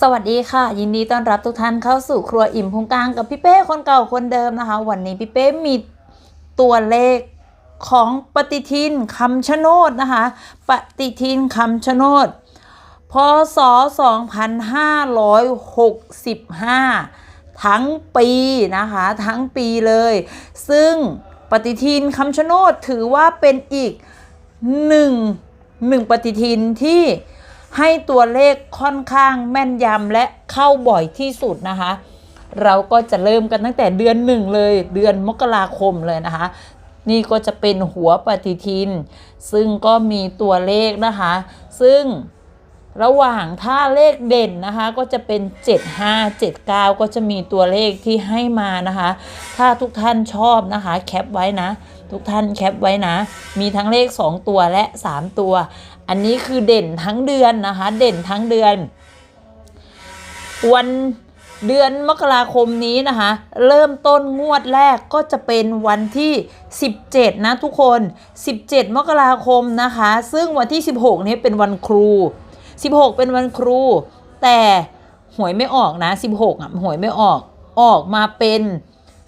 สวัสดีค่ะ ยินดีต้อนรับทุกท่านเข้าสู่ครัวอิ่มพุงกลางกับพี่เป้คนเก่าคนเดิมนะคะ วันนี้พี่เป้มีตัวเลขของปฏิทินคำชะโนดนะคะ ปฏิทินคำชะโนดพศ 2565 ทั้งปีนะคะ ทั้งปีเลย ซึ่งปฏิทินคำชะโนดถือว่าเป็นอีกหนึ่งหนึ่งปฏิทินที่ ให้ตัวเลขค่อนข้างแม่นยำและเข้าบ่อยที่สุดนะคะ เราก็จะเริ่มกันตั้งแต่เดือนหนึ่งเลยเดือนมกราคมเลยนะคะ นี่ก็จะเป็นหัวปฏิทิน ซึ่งก็มีตัวเลขนะคะ ซึ่งระหว่างถ้าเลขเด่นนะคะก็จะเป็น 75 79 ก็จะมีตัวเลขที่ให้มานะคะ ถ้าทุกท่านชอบนะคะแคปไว้นะ ทุกท่านแคปไว้นะ มีทั้งเลข 2 ตัวและ 3 ตัว อันนี้คือเด่นทั้งเดือนนะคะ เด่นทั้งเดือน วันเดือนมกราคมนี้นะคะ เริ่มต้นงวดแรกก็จะเป็นวันที่ 17 นะทุกคน 17 มกราคมนะคะ ซึ่งวันที่ 16 นี้เป็นวันครู 16 เป็นวันครู แต่หวยไม่ออกนะ 16อะหวยไม่ออกออกมาเป็น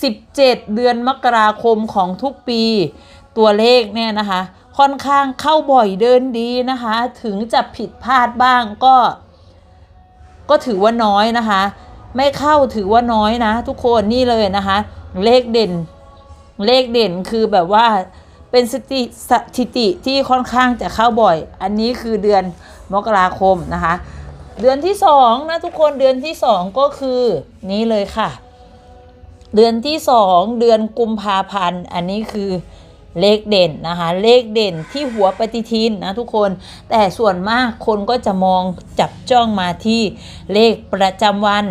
17 เดือนมกราคมของทุกปี ตัวเลขเนี่ยนะคะ ค่อนข้างเข้าบ่อยเดินดีนะคะ ถึงจะผิดพลาดบ้างก็ ก็ถือว่าน้อยนะคะ ไม่เข้าถือว่าน้อยนะ ทุกคนนี่เลยนะคะ เลขเด่น เลขเด่นคือแบบว่าเป็นสถิติสถิติที่ค่อนข้างจะเข้าบ่อย อันนี้คือเดือนมกราคมนะคะ เดือนที่สองนะทุกคนเดือนที่สองก็คือนี้เลยค่ะ เดือนที่สองเดือนกุมภาพันธ์ อันนี้คือ เลขเด่นนะคะ เลขเด่นที่หัวปฏิทินนะทุกคน แต่ส่วนมากคนก็จะมองจับจ้องมาที่เลขประจำวัน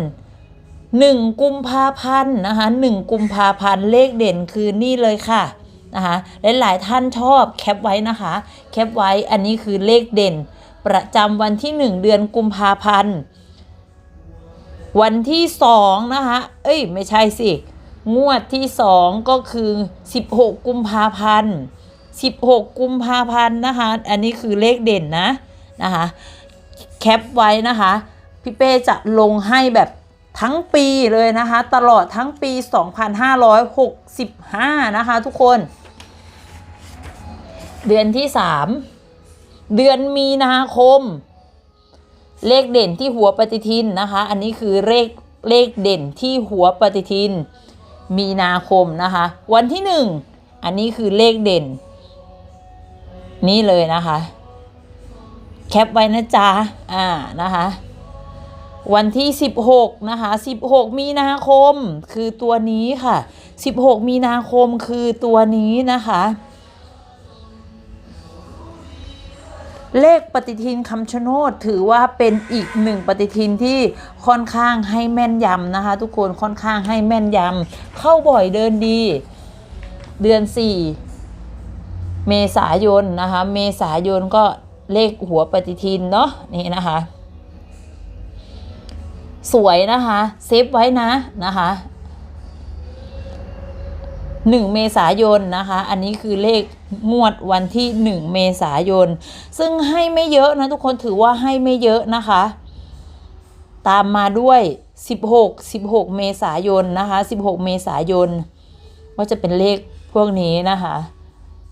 1กุมภาพันธ์นะคะ1กุมภาพันธ์เลขเด่นคือนี่เลยค่ะนะคะหลายๆท่านชอบแคปไว้นะคะ แคปไว้อันนี้คือเลขเด่น ประจำวันที่ 1 เดือนกุมภาพันธ์วันที่2นะคะเอ้ยไม่ใช่สิ งวดที่2ก็คือ16กุมภาพันธ์16กุมภาพันธ์นะคะ อันนี้คือเลขเด่นนะนะคะแคปไว้นะคะ พี่เป้จะลงให้แบบทั้งปีเลยนะคะ ตลอดทั้งปี 2565 นะคะทุกคน เดือนที่ 3 เดือนมีนาคม เลขเด่นที่หัวปฏิทินนะคะ อันนี้คือเลขเลขเด่นที่หัวปฏิทิน มีนาคมนะคะ วันที่หนึ่งอันนี้คือเลขเด่น นี่เลยนะคะ แคปไว้นะจ๊ะอ่านะคะ วันที่16นะคะ16มีนาคมคือตัวนี้ค่ะ16มีนาคมคือตัวนี้นะคะ เลขปฏิทินคำชะโนดถือว่าเป็นอีกหนึ่งปฏิทินที่ค่อนข้างให้แม่นยำนะคะ ทุกคนค่อนข้างให้แม่นยำเข้าบ่อยเดินดี เดือน 4 เมษายนนะคะ เมษายนก็เลขหัวปฏิทินเนาะนี่นะคะ สวยนะคะ เซฟไว้นะนะคะ 1 เมษายนนะคะ อันนี้คือเลขงวดวันที่ 1 เมษายน ซึ่งให้ไม่เยอะนะทุกคนถือว่าให้ไม่เยอะนะคะ ตามมาด้วย 16 16 เมษายนนะคะ 16 เมษายนก็จะเป็นเลขพวกนี้นะคะ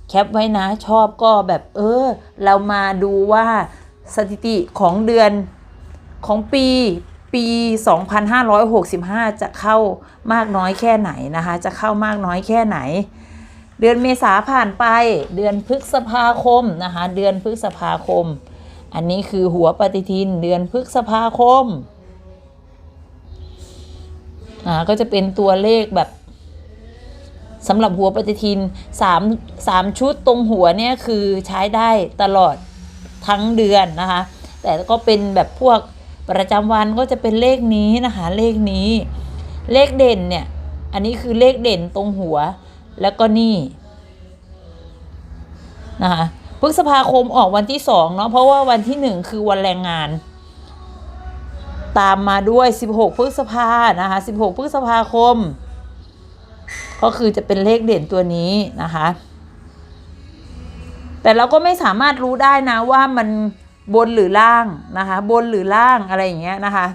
แคปไว้นะชอบก็แบบเออ เรามาดูว่าสถิติของเดือนของปี ปี 2565 จะเข้ามากน้อยแค่ไหนนะคะ จะเข้ามากน้อยแค่ไหน เดือนเมษาผ่านไป เดือนพฤษภาคมนะคะ เดือนพฤษภาคม อันนี้คือหัวปฏิทิน เดือนพฤษภาคม อ่า ก็จะเป็นตัวเลขแบบสำหรับหัวปฏิทิน3 3ชุดตรงหัวเนี่ยคือใช้ได้ตลอดทั้งเดือนนะคะ แต่ก็เป็นแบบพวก ประจำวันก็จะเป็นเลขนี้นะคะ เลขนี้ เลขเด่นเนี่ย อันนี้คือเลขเด่นตรงหัว แล้วก็นี่นะคะพฤษภาคมออกวันที่สองเนาะเพราะว่าวันที่หนึ่งคือวันแรงงาน ตามมาด้วย 16 พฤษภานะคะ16 พฤษภาคม ก็คือจะเป็นเลขเด่นตัวนี้นะคะ แต่เราก็ไม่สามารถรู้ได้นะว่ามัน บนหรือล่างนะคะ บนหรือล่างอะไรอย่างเงี้ยนะคะ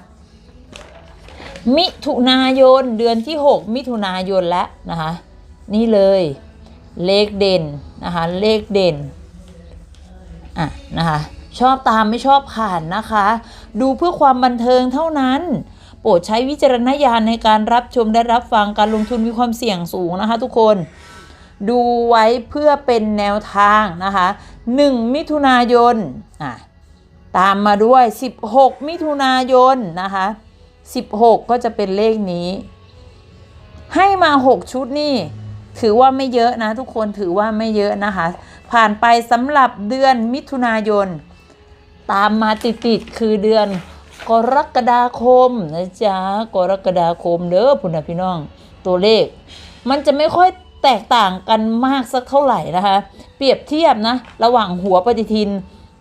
มิถุนายนเดือนที่ 6 มิถุนายนแล้วนะคะ นี่เลยเลขเด่นนะคะ เลขเด่นอะนะคะ ชอบตามไม่ชอบผ่านนะคะ ดูเพื่อความบันเทิงเท่านั้นโปรดใช้วิจารณญาณในการรับชมและรับฟังการลงทุนมีความเสี่ยงสูงนะคะ ทุกคน ดูไว้เพื่อเป็นแนวทางนะคะ 1 มิถุนายนอะ ตามมาด้วย 16 มิถุนายนนะคะ 16 ก็จะเป็นเลขนี้ ให้มา 6 ชุดนี่ ถือว่าไม่เยอะนะทุกคนถือว่าไม่เยอะนะคะ ผ่านไปสำหรับเดือนมิถุนายน ตามมาติดๆคือเดือนกรกฎาคมนะจ๊ะกรกฎาคมเด้อพุ่นนะพี่น้อง ตัวเลข มันจะไม่ค่อยแตกต่างกันมากสักเท่าไหร่นะคะ เปรียบเทียบนะ ระหว่างหัวปฏิทิน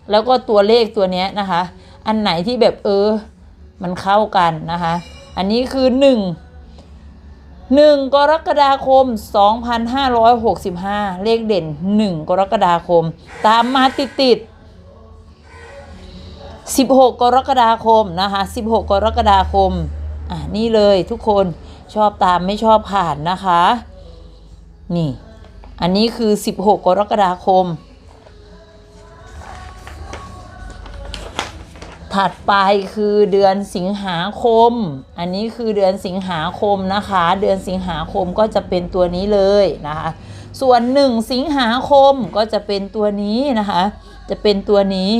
แล้วก็ตัวเลขตัวเนี้ยนะคะ อันไหนที่แบบเออ มันเข้ากันนะคะ อันนี้คือ 1 1 กรกฎาคม 2565 เลขเด่น 1 กรกฎาคม ตามมาติดติด16 กรกฎาคมนะคะ 16 กรกฎาคม อะนี่เลยทุกคนชอบตามไม่ชอบผ่านนะคะ นี่ อันนี้คือ 16 กรกฎาคม ถัดไปคือเดือนสิงหาคม อันนี้คือเดือนสิงหาคมนะคะ เดือนสิงหาคมก็จะเป็นตัวนี้เลยนะคะ ส่วนหนึ่งสิงหาคมก็จะเป็นตัวนี้นะคะ จะเป็นตัวนี้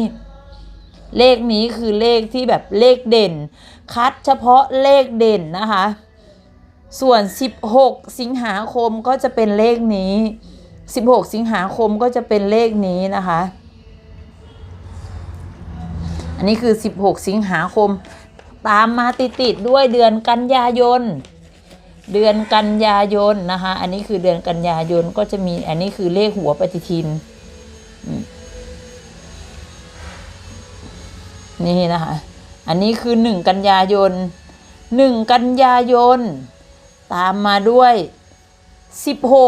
เลขนี้คือเลขที่แบบเลขเด่น คัดเฉพาะเลขเด่นนะคะ ส่วน 16 สิงหาคมก็จะเป็นเลขนี้ 16 สิงหาคมก็จะเป็นเลขนี้นะคะ อันนี้คือ 16 สิงหาคม ตามมาติดๆด้วยเดือนกันยายน เดือนกันยายนนะคะ อันนี้คือเดือนกันยายนก็จะมีอันนี้คือเลขหัวปฏิทิน นี่นะคะ อันนี้คือ 1 กันยายน 1 กันยายน ตามมาด้วย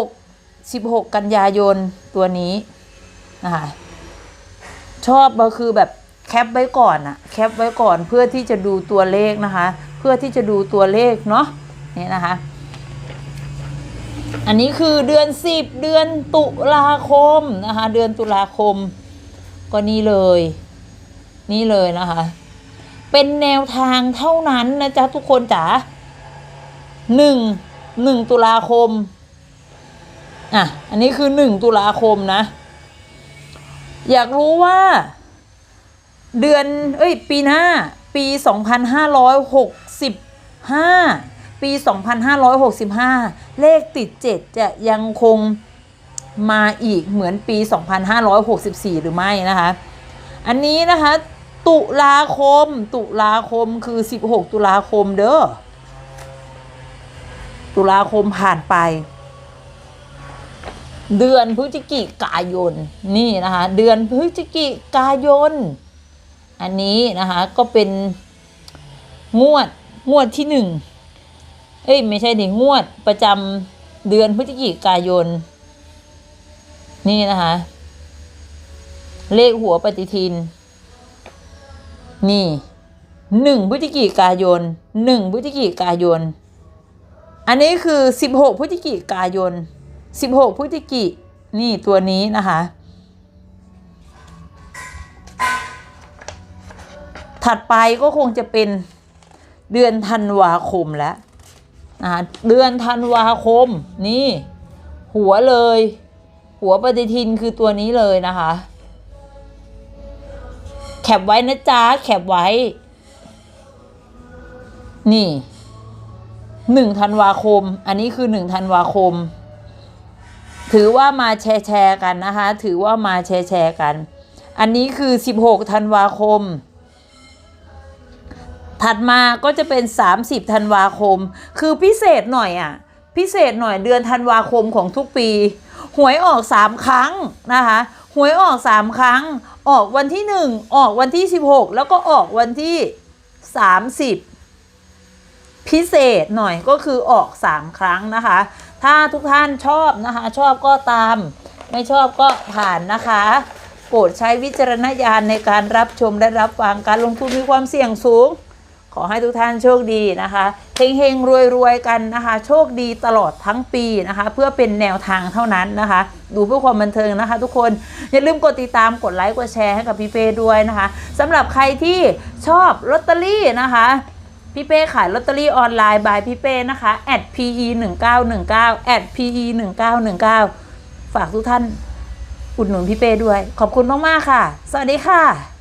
16 16 กันยายนตัวนี้นะคะชอบก็คือแบบ แคปไว้ก่อนอะแคปไว้ก่อนเพื่อที่จะดูตัวเลขนะคะ เพื่อที่จะดูตัวเลขเนาะนี่นะคะ อันนี้คือเดือนสิบเดือนตุลาคมนะคะเดือนตุลาคม ก็นี่เลย นี่เลยนะคะ เป็นแนวทางเท่านั้นนะจ๊ะทุกคนจ๋าหนึ่งหนึ่งตุลาคมอะอันนี้คือหนึ่งตุลาคมนะ อยากรู้ว่า เดือนเอ้ยปีหน้าปี 2565 ปี 2565 เลขติด 7 จะยังคงมาอีกเหมือนปี 2564 หรือไม่นะคะ อันนี้นะคะ ตุลาคม ตุลาคมคือ 16 ตุลาคมเด้อ ตุลาคมผ่านไป เดือนพฤศจิกายน นี่นะคะ เดือนพฤศจิกายน อันนี้นะคะก็เป็นงวดงวดที่หนึ่งเอ้ยไม่ใช่ดิงวดประจำเดือนพฤศจิกายน นี่นะคะ เลขหัวปฏิทิน นี่หนึ่งพฤศจิกายนหนึ่งพฤศจิกายน อันนี้คือสิบหกพฤศจิกายนสิบหกพฤศจิกินี่ตัวนี้นะคะ ถัดไปก็คงจะเป็นเดือนธันวาคมแล้วเดือนธันวาคมนี่หัวเลย หัวปฏิทินคือตัวนี้เลยนะคะ แคปไว้นะจ๊ะแคปไว้ นี่หนึ่งธันวาคม อันนี้คือหนึ่งธันวาคม ถือว่ามาแชร์แชร์กันนะคะ ถือว่ามาแชร์แชร์กัน อันนี้คือสิบหกธันวาคม ถัดมาก็จะเป็น 30ธันวาคม คือพิเศษหน่อยอะ พิเศษหน่อยเดือนธันวาคมของทุกปี หวยออก 3 ครั้งนะคะหวยออก 3 ครั้ง ออกวันที่ 1 ออกวันที่ 16 แล้วก็ออกวันที่ 30 พิเศษหน่อยก็คือออก 3 ครั้งนะคะ ถ้าทุกท่านชอบนะคะ ชอบก็ตาม ไม่ชอบก็ผ่านนะคะโปรดใช้วิจารณญาณในการรับชมและรับฟังการลงทุนมีความเสี่ยงสูง ขอให้ทุกท่านโชคดีนะคะเฮงเฮงรวยรวยๆกันนะคะ โชคดีตลอดทั้งปีนะคะ เพื่อเป็นแนวทางเท่านั้นนะคะ ดูเพื่อความบันเทิงนะคะ ทุกคนอย่าลืมกดติดตามกดไลค์กดแชร์ให้กับพี่เป้ด้วยนะคะสำหรับใครที่ชอบลอตเตอรี่นะคะพี่เป้ขายลอตเตอรี่ออนไลน์บายพี่เป้นะคะ pe 1 9 1 9 pe 1 9 1 9 ฝากทุกท่านอุดหนุนพี่เป้ด้วย ขอบคุณมาก ๆ ค่ะ สวัสดีค่ะ